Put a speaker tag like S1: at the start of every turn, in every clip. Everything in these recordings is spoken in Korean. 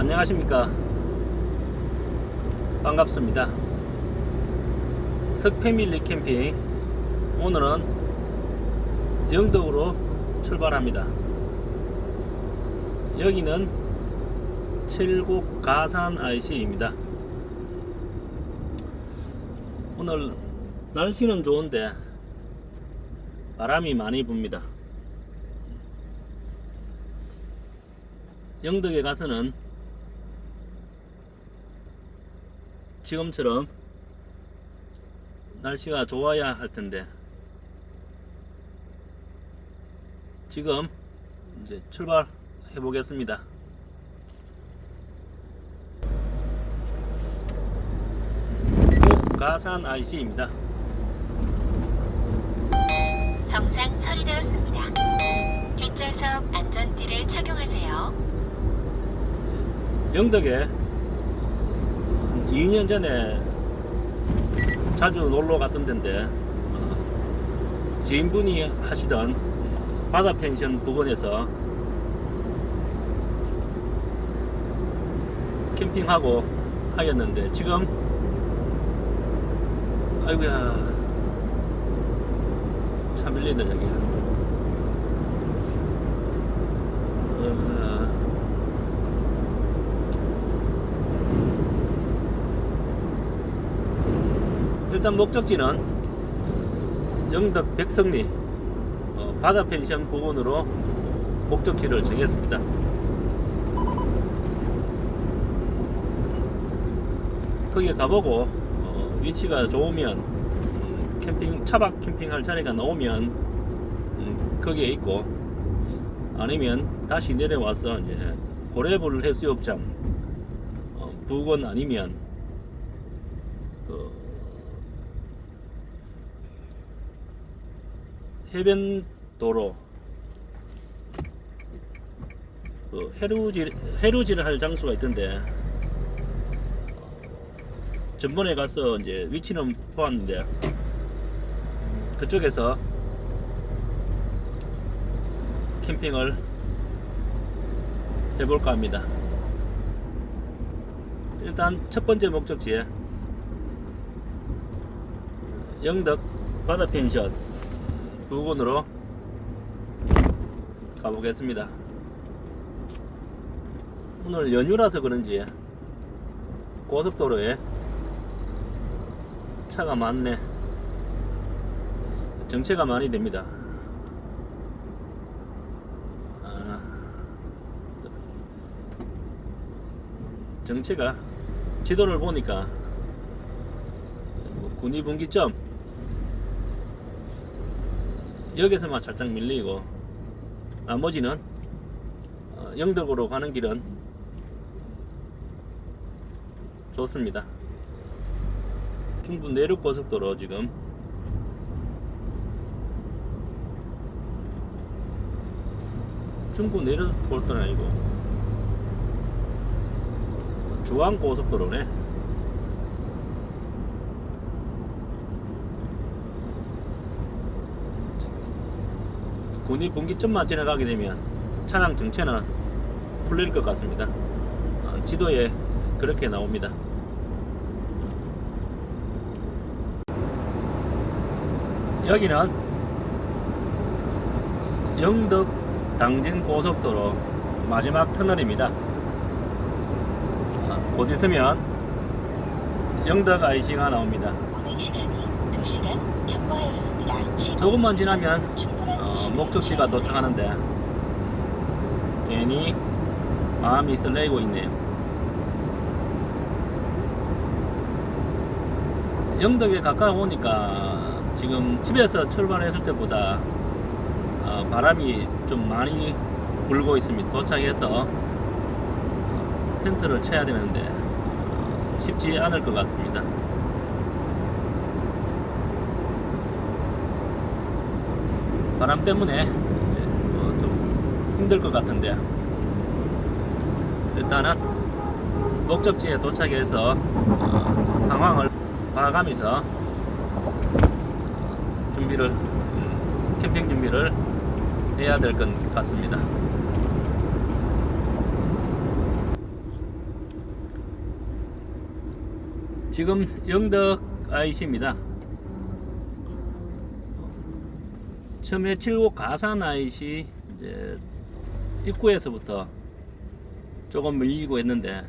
S1: 안녕하십니까? 반갑습니다. 석패밀리 캠핑. 오늘은 영덕으로 출발합니다. 여기는 칠곡 가산 IC입니다. 오늘 날씨는 좋은데 바람이 많이 붑니다. 영덕에 가서는 지금처럼 날씨가 좋아야 할 텐데 지금 이제 출발해 보겠습니다. 가산 IC입니다.
S2: 정상 처리되었습니다. 뒷좌석 안전띠를 착용하세요.
S1: 영덕에 한 2년 전에 자주 놀러 갔던 데인데 어, 지인분이 하시던 바다 펜션 부근에서 캠핑하고 하였는데 지금 아이고야 참 여기. 어, 일단 목적지는 영덕 백성리 어, 바다 펜션 부근으로 목적지를 정했습니다. 거기에 가보고 어, 위치가 좋으면 음, 캠핑 차박 캠핑할 자리가 나오면 음, 거기에 있고 아니면 다시 내려와서 이제 고래불 해수욕장 어, 부근 아니면 그 해변도로 그 해루질 해루질을 할 장소가 있던데 어, 전번에 가서 이제 위치는 보았는데 그쪽에서 캠핑을 해볼까 합니다. 일단 첫 번째 목적지에 영덕 바다 펜션 부근으로 가보겠습니다. 오늘 연휴라서 그런지 고속도로에 차가 많네. 정체가 많이 됩니다. 아, 정체가 지도를 보니까 뭐 군위분기점 여기서만 살짝 밀리고 나머지는 어, 영덕으로 가는 길은 좋습니다. 중부 내륙 고속도로 지금 중부 내륙 고속도로 아니고 중앙 고속도로네. 군이 분기점만 지나가게 되면 차량 정체는 풀릴 것 같습니다. 어, 지도에 그렇게 나옵니다. 여기는 영덕 당진 고속도로 마지막 터널입니다. 어, 곧 있으면 영덕 IC가 나옵니다.
S2: 운행 시간이 2시간 경과하였습니다.
S1: 조금만 지나면 어, 목적지가. 도착하는데 괜히 마음이 설레고 있네요. 영덕에 가까우니까 지금 집에서 출발했을 때보다 어, 바람이 좀 많이 불고 있습니다. 도착해서 어, 텐트를 쳐야 되는데 어, 쉽지 않을 것 같습니다. 바람 때문에 예, 뭐 좀 힘들 것 같은데 일단은 목적지에 도착해서 어, 상황을 봐가면서 어, 준비를 음, 캠핑 준비를 해야 될 것 같습니다. 지금 영덕 IC입니다. 처음에 7곡 가산 IC 이제 입구에서부터 조금 밀리고 했는데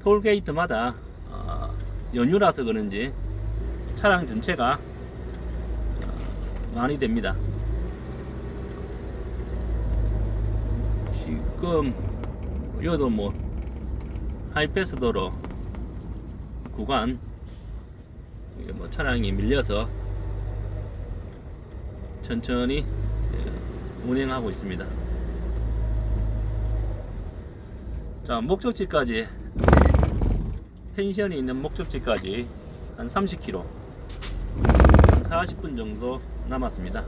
S1: 톨게이트마다 어, 연휴라서 그런지 차량 전체가 어, 많이 됩니다. 지금 여기도 뭐 하이패스 도로 구간 뭐 차량이 밀려서 천천히 예, 운행하고 있습니다. 자 목적지까지 펜션이 있는 목적지까지 한 30km 한 40분 정도 남았습니다.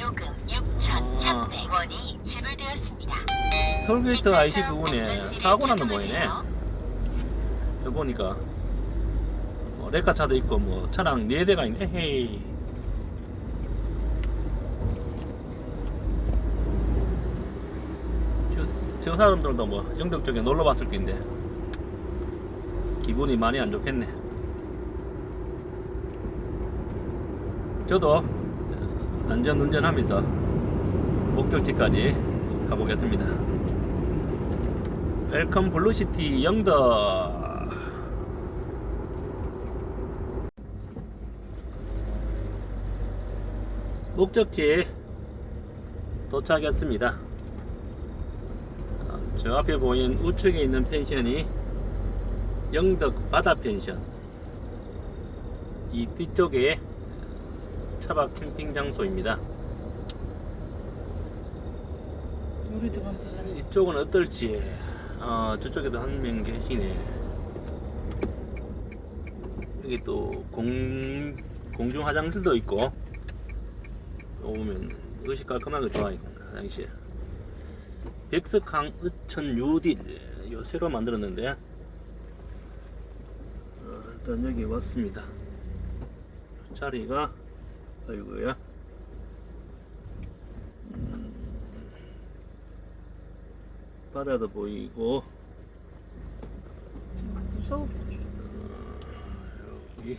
S2: 요금 6,300원이 지불되었습니다.
S1: 톨게이트 IC 부분에
S2: 안전띠를
S1: 사고 나는 모이네.
S2: 착용하세요.
S1: 여기 보니까 뭐 레카 차도 있고 뭐 차량 4대가 있네 헤이 저, 저 사람들도 뭐 영덕 쪽에 놀러 왔을 텐데 기분이 많이 안 좋겠네 저도 안전 운전하면서 목적지까지 가보겠습니다 웰컴 블루시티 영덕 목적지에 도착했습니다. 어, 저 앞에 보이는 우측에 있는 펜션이 영덕 바다 펜션. 이 뒤쪽에 차박 캠핑 장소입니다.
S3: 우리도 가면 되잖아.
S1: 이쪽은 어떨지 어, 저쪽에도 한 명 계시네. 여기 또 공, 공중 화장실도 있고 또 보면 의식 깔끔하게 좋아요 화장실 백석항 으천 뉴딜 요 새로 만들었는데 어, 일단 여기 왔습니다. 자리가 아이고야 바다도 보이고.
S3: 무서워.
S1: 여기.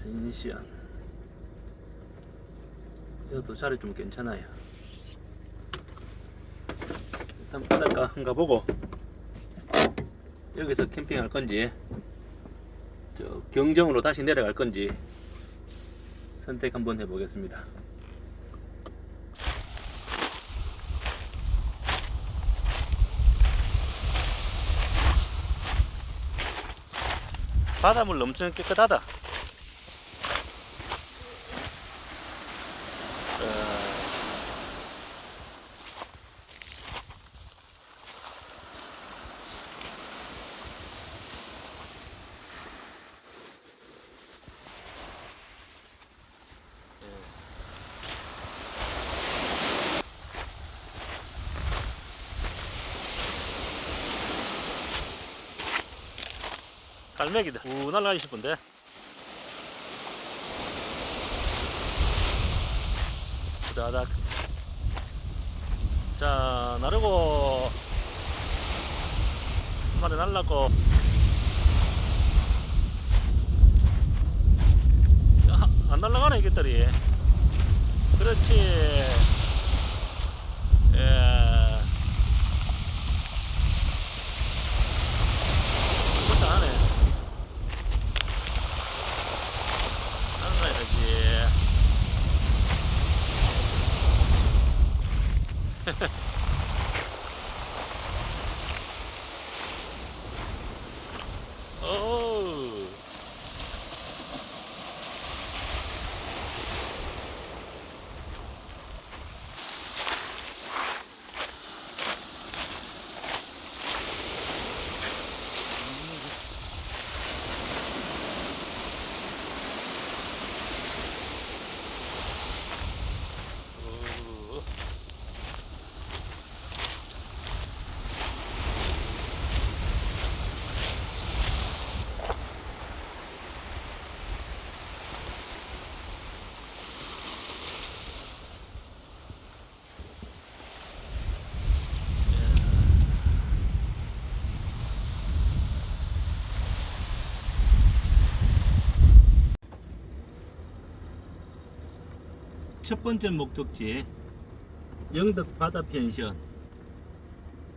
S1: 펜션. 이것도 자리 좀 괜찮아요. 일단 바닷가 한가 보고 여기서 캠핑할 건지 저 경정으로 다시 내려갈 건지 선택 한번 해보겠습니다 바닷물 엄청 깨끗하다. 어, 갈매기다. 우 날라가기 싶은데. 후다닥. 자, 나르고. 한 마리 날라고. 야, 안 날라가네, 이것들이. 그렇지. 예. 그것도 안 해. 날라야지. 오. 오. 첫 번째 목적지 영덕 바다 펜션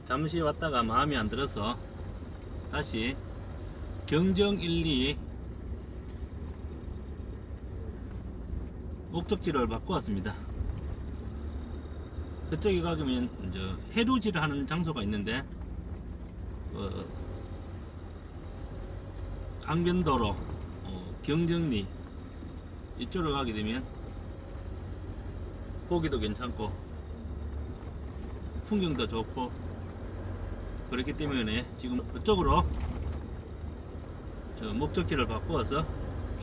S1: 잠시 왔다가 마음에 안 들어서 다시 경정 1, 2 목적지를 바꾸었습니다. 그쪽에 가면 이제 해루질을 하는 장소가 있는데 어, 강변도로 어, 경정리 이쪽으로 가게 되면 보기도 괜찮고 풍경도 좋고 그렇기 때문에 지금 그쪽으로 저 목적지를 바꾸어서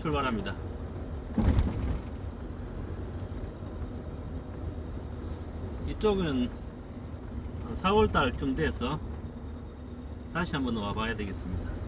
S1: 출발합니다. 이쪽은 4월 달쯤 돼서 다시 한번 와봐야 되겠습니다.